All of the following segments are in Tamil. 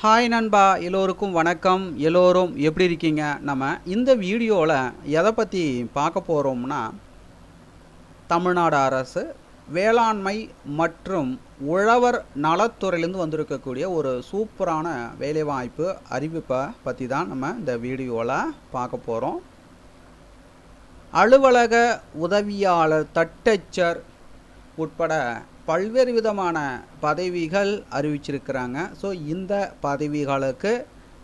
ஹாய் நண்பா. எல்லோருக்கும் வணக்கம். எல்லோரும் எப்படி இருக்கீங்க? நம்ம இந்த வீடியோவில் எதை பற்றி பார்க்க போகிறோம்னா தமிழ்நாடு அரசு வேளாண்மை மற்றும் உழவர் நலத்துறையிலேருந்து வந்திருக்கக்கூடிய ஒரு சூப்பரான வேலைவாய்ப்பு அறிவிப்பை பற்றி தான் நம்ம இந்த வீடியோவில் பார்க்க போகிறோம் அலுவலக உதவியாளர் தட்டச்சர் உட்பட பல்வேறு விதமான பதவிகள் அறிவிச்சிருக்கிறாங்க. ஸோ இந்த பதவிகளுக்கு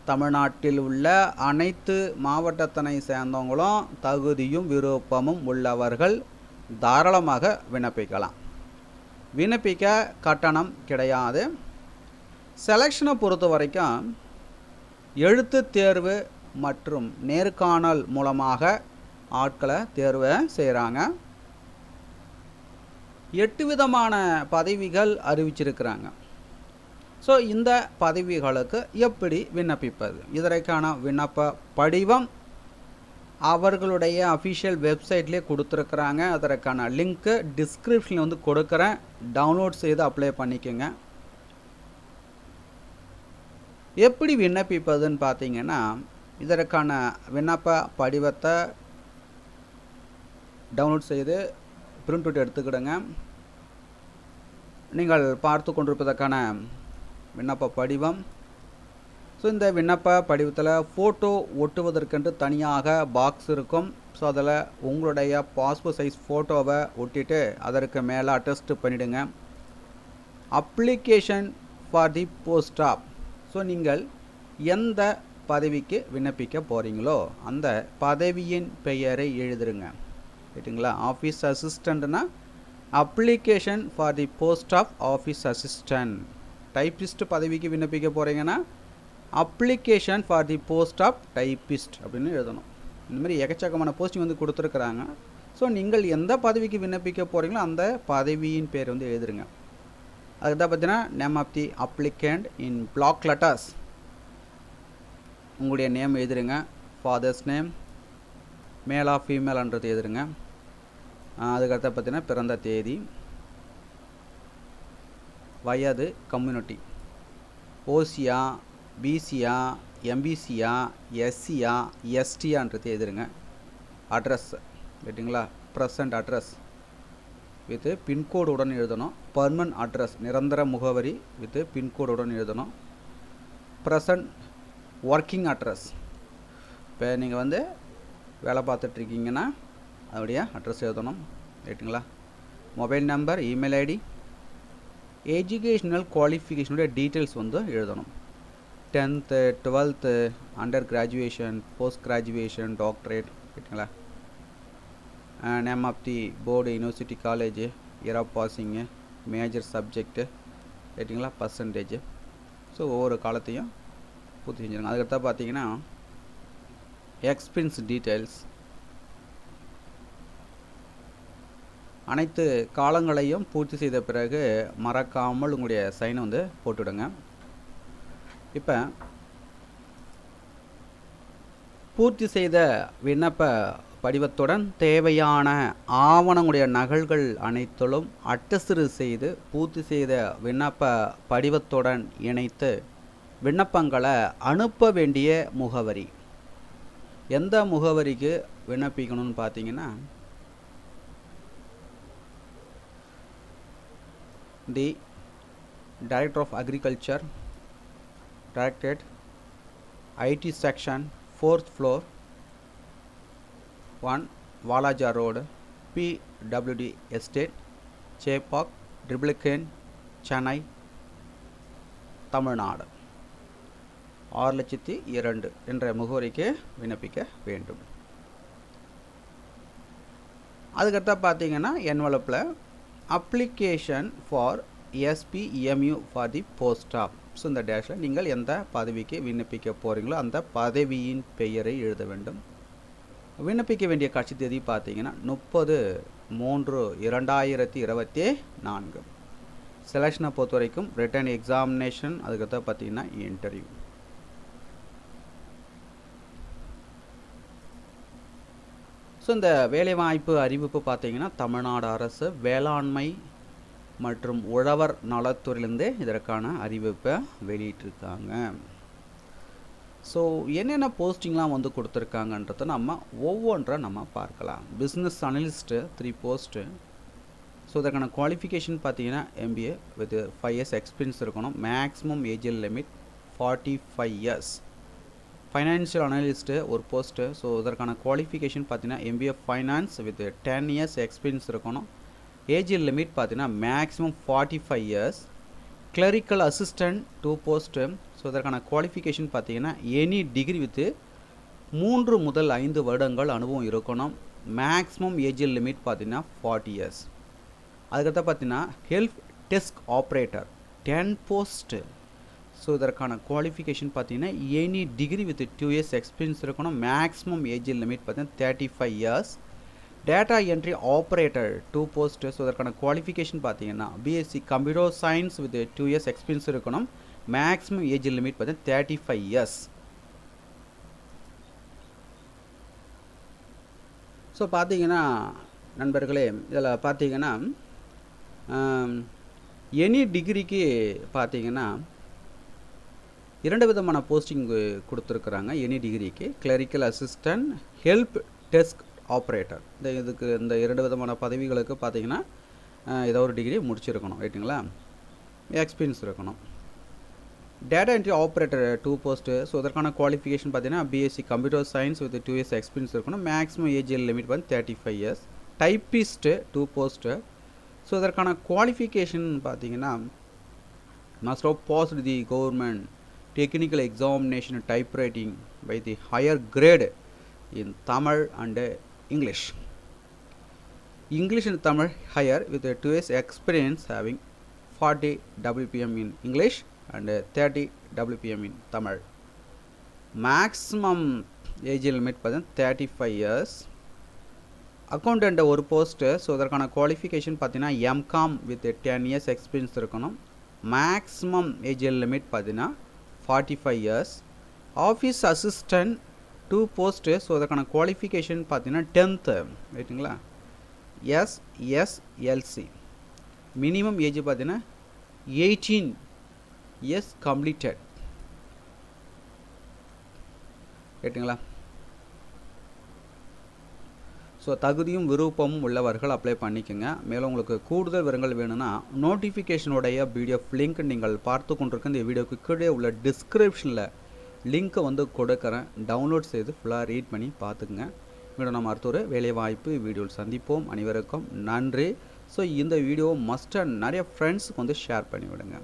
தமிழ்நாட்டில் உள்ள அனைத்து மாவட்டத்தினை சேர்ந்தவங்களும் தகுதியும் விருப்பமும் உள்ளவர்கள் தாராளமாக விண்ணப்பிக்கலாம். விண்ணப்பிக்க கட்டணம் கிடையாது. செலெக்ஷனை பொறுத்த வரைக்கும் எழுத்து தேர்வு மற்றும் நேர்காணல் மூலமாக ஆட்களை தேர்வு செய்கிறாங்க எட்டு விதமான பதவிகள் அறிவிச்சிருக்கிறாங்க. ஸோ இந்த பதவிகளுக்கு எப்படி விண்ணப்பிப்பது? இதற்கான விண்ணப்ப படிவம் அவர்களுடைய அஃபிஷியல் வெப்சைட்லேயே கொடுத்துருக்குறாங்க. அதற்கான லிங்க்கு டிஸ்கிரிப்ஷனில் வந்து கொடுக்குறேன். டவுன்லோட் செய்து அப்ளை பண்ணிக்கோங்க. எப்படி விண்ணப்பிப்பதுன்னு பார்த்தீங்கன்னா இதற்கான விண்ணப்ப படிவத்தை டவுன்லோட் செய்து பிரிண்ட் அவுட் எடுத்துக்கிடுங்க. நீங்கள் பார்த்து கொண்டிருப்பதற்கான விண்ணப்ப படிவம். ஸோ இந்த விண்ணப்ப படிவத்தில் ஃபோட்டோ ஒட்டுவதற்கென்று தனியாக பாக்ஸ் இருக்கும். ஸோ அதில் உங்களுடைய பாஸ்போர்ட் சைஸ் ஃபோட்டோவை ஒட்டிட்டு அதற்கு மேலே அட்டஸ்ட் பண்ணிவிடுங்க application for the post of so நீங்கள் எந்த பதவிக்கு விண்ணப்பிக்க போகிறீங்களோ அந்த பதவியின் பெயரை எழுதுருங்க. ரைட்டுங்களா office அசிஸ்டண்ட்னா application for the post of office assistant typist பதவிக்கு விண்ணப்பிக்க போகிறீங்கன்னா application for the post of typist அப்படின்னு எழுதணும். இந்த மாதிரி எக்கச்சக்கமான போஸ்டிங் வந்து கொடுத்துருக்குறாங்க. ஸோ நீங்கள் எந்த பதவிக்கு விண்ணப்பிக்க போகிறீங்களோ அந்த பதவியின் பேர் வந்து எழுதுருங்க. அதுக்கு தான் பார்த்தீங்கன்னா name of the applicant in block letters உங்களுடைய நேம் எழுதுருங்க. ஃபாதர்ஸ் நேம் மேலா ஃபீமேல்ன்றது எழுதுருங்க. அதுக்கடுத்த பார்த்தீங்கன்னா பிறந்த தேதி. வயது கம்யூனிட்டி ஓசியா பிசியா எம்பிசியா எஸ்சியா எஸ்டியான்றது எதிருங்க அட்ரஸ் ரைட்டுங்களா ப்ரெசண்ட் அட்ரஸ் வித்து பின்கோடு உடன் எழுதணும். பர்மனன்ட் அட்ரஸ் நிரந்தர முகவரி வித்து பின்கோடு உடன் எழுதணும். ப்ரெசண்ட் ஒர்க்கிங் அட்ரஸ் இப்போ நீங்கள் வந்து வேலை பார்த்துட்ருக்கீங்கன்னா அதோடைய அட்ரஸ் எழுதணும். ரைட்டுங்களா mobile number email ID. Educational குவாலிஃபிகேஷனுடைய details வந்து எழுதணும். Tenth twelfth under graduation post graduation doctorate ரைட்டுங்களா name of the board university college year of passing major subject ரைட்டுங்களா பர்சன்டேஜ் ஸோ ஒவ்வொரு காலத்தையும் பூர்த்தி செஞ்சுருங்க. அதுக்கடுத்தா பார்த்தீங்கன்னா எக்ஸ்பென்ஸ் டீட்டெயில்ஸ் அனைத்து காலங்களையும் பூர்த்தி செய்த பிறகு மறக்காமல் உங்களுடைய சைனை வந்து போட்டுவிடுங்க. இப்போ பூர்த்தி செய்த விண்ணப்ப படிவத்துடன் தேவையான ஆவணங்களுடைய நகல்கள் அனைத்திலும் அட்டசிறு செய்து பூர்த்தி செய்த விண்ணப்ப படிவத்துடன் இணைத்து விண்ணப்பங்களை அனுப்ப வேண்டிய முகவரி. எந்த முகவரிக்கு விண்ணப்பிக்கணும்னு பார்த்தீங்கன்னா the director of agriculture directorate IT section fourth floor one Walajah road PWD estate Chepauk Triplicane Chennai Tamil Nadu. ஆறு லட்சத்தி இரண்டு என்ற முகவரிக்கு விண்ணப்பிக்க வேண்டும். அதுக்கடுத்த பார்த்தீங்கன்னா என்வலப்பில் application for SPMU for the post of so இந்த டேஷில் நீங்கள் எந்த பதவிக்கு விண்ணப்பிக்க போகிறீங்களோ அந்த பதவியின் பெயரை எழுத வேண்டும். விண்ணப்பிக்க வேண்டிய கட்சி தேதி பார்த்தீங்கன்னா முப்பது மூன்று இரண்டாயிரத்தி இருபத்தி நான்கு. செலெக்ஷனை பொறுத்த வரைக்கும் ரிட்டன் எக்ஸாமினேஷன் அதுக்கடுத்த பார்த்தீங்கன்னா இன்டர்வியூ ஸோ இந்த வேலைவாய்ப்பு அறிவிப்பு பார்த்தீங்கன்னா தமிழ்நாடு அரசு வேளாண்மை மற்றும் உழவர் நலத்துறையிலேருந்து இதற்கான அறிவிப்பை வெளியிட்டிருக்காங்க. ஸோ என்னென்ன போஸ்டிங்லாம் வந்து கொடுத்துருக்காங்கன்றத நம்ம ஒவ்வொன்றா நம்ம பார்க்கலாம். Business analyst three post so இதற்கான குவாலிஃபிகேஷன் பார்த்தீங்கன்னா MBA with five years experience இருக்கணும். Maximum age limit forty five years financial analyst ஒரு போஸ்ட்டு ஸோ இதற்கான குவாலிஃபிகேஷன் பார்த்தீங்கன்னா MBA finance with ten years experience இருக்கணும். ஏஜ் லிமிட் பார்த்தீங்கன்னா maximum forty five years clerical assistant two post so இதற்கான குவாலிஃபிகேஷன் பார்த்தீங்கன்னா எனி டிகிரி வித்து மூன்று முதல் ஐந்து வருடங்கள் அனுபவம் இருக்கணும். மேக்ஸிமம் ஏஜ் லிமிட் பார்த்தீங்கன்னா ஃபார்ட்டி இயர்ஸ் அதுக்கடுத்த பார்த்தீங்கன்னா help desk operator ten post so இதற்கான குவாலிஃபிகேஷன் பார்த்தீங்கன்னா any degree with two years experience இருக்கணும். மேக்ஸிமம் ஏஜ் லிமிட் பார்த்தீங்கன்னா thirty five years data entry operator two post so இதற்கான குவாலிஃபிகேஷன் பார்த்தீங்கன்னா BSc computer science with two years experience இருக்கணும். மேக்ஸிமம் ஏஜ் லிமிட் பார்த்தீங்கன்னா தேர்ட்டி ஃபைவ் இயர்ஸ் ஸோ பார்த்தீங்கன்னா நண்பர்களே இதில் பார்த்தீங்கன்னா எனி டிகிரிக்கு பார்த்தீங்கன்னா இரண்டு விதமான போஸ்டிங் கொடுத்துருக்குறாங்க. எனி டிகிரிக்கு clerical assistant help desk operator இந்த இதுக்கு இந்த இரண்டு விதமான பதவிகளுக்கு பார்த்தீங்கன்னா ஏதோ ஒரு டிகிரி முடிச்சிருக்கணும். ரைட்டுங்களா எக்ஸ்பீரியன்ஸ் இருக்கணும். Data entry operator two post so அதற்கான குவாலிஃபிகேஷன் பார்த்தீங்கன்னா BSc computer science with two years experience இருக்கணும். மேக்ஸிமம் ஏஜிஎல் லிமிட் வந்து thirty five years typist two post so இதற்கான குவாலிஃபிகேஷன் பார்த்தீங்கன்னா must of passed the government technical examination typewriting by the higher grade in Tamil and English. English and Tamil higher with a 2 years experience having 40 WPM in English and 30 WPM in Tamil. Maximum age limit பார்த்தீங்கன்னா தேர்ட்டி ஃபைவ் இயர்ஸ் அக்கௌண்டண்ட் ஒரு போஸ்ட்டு ஸோ அதற்கான குவாலிஃபிகேஷன் பார்த்தீங்கன்னா MCom with ten years experience இருக்கணும் மேக்ஸிமம் ஏஜ் லிமிட் பார்த்தீங்கன்னா forty five years office assistant two post so அதற்கான குவாலிஃபிகேஷன் பார்த்தீங்கன்னா டென்த்து ரைட்டுங்களா எஸ்எஸ்எல்சி மினிமம் ஏஜ் பார்த்தீங்கன்னா எயிட்டீன் இயர்ஸ் கம்ப்ளீட்டட் ரைட்டுங்களா ஸோ தகுதியும் விருப்பமும் உள்ளவர்கள் அப்ளை பண்ணிக்கோங்க. மேலும் உங்களுக்கு கூடுதல் விவரங்கள் வேணும்னா நோட்டிஃபிகேஷனுடைய பிடிஎஃப் லிங்க் நீங்கள் பார்த்து கொண்டிருக்க இந்த வீடியோக்கு கீழே உள்ள டிஸ்கிரிப்ஷனில் லிங்க்கை வந்து கொடுக்குறேன். டவுன்லோட் செய்து ஃபுல்லாக ரீட் பண்ணி பார்த்துக்குங்க. மீண்டும் நம்ம அடுத்த ஒரு வேலைவாய்ப்பு வீடியோவில் சந்திப்போம். அனைவருக்கும் நன்றி. ஸோ இந்த வீடியோ மஸ்ட்டாக நிறைய ஃப்ரெண்ட்ஸுக்கு வந்து ஷேர் பண்ணிவிடுங்க.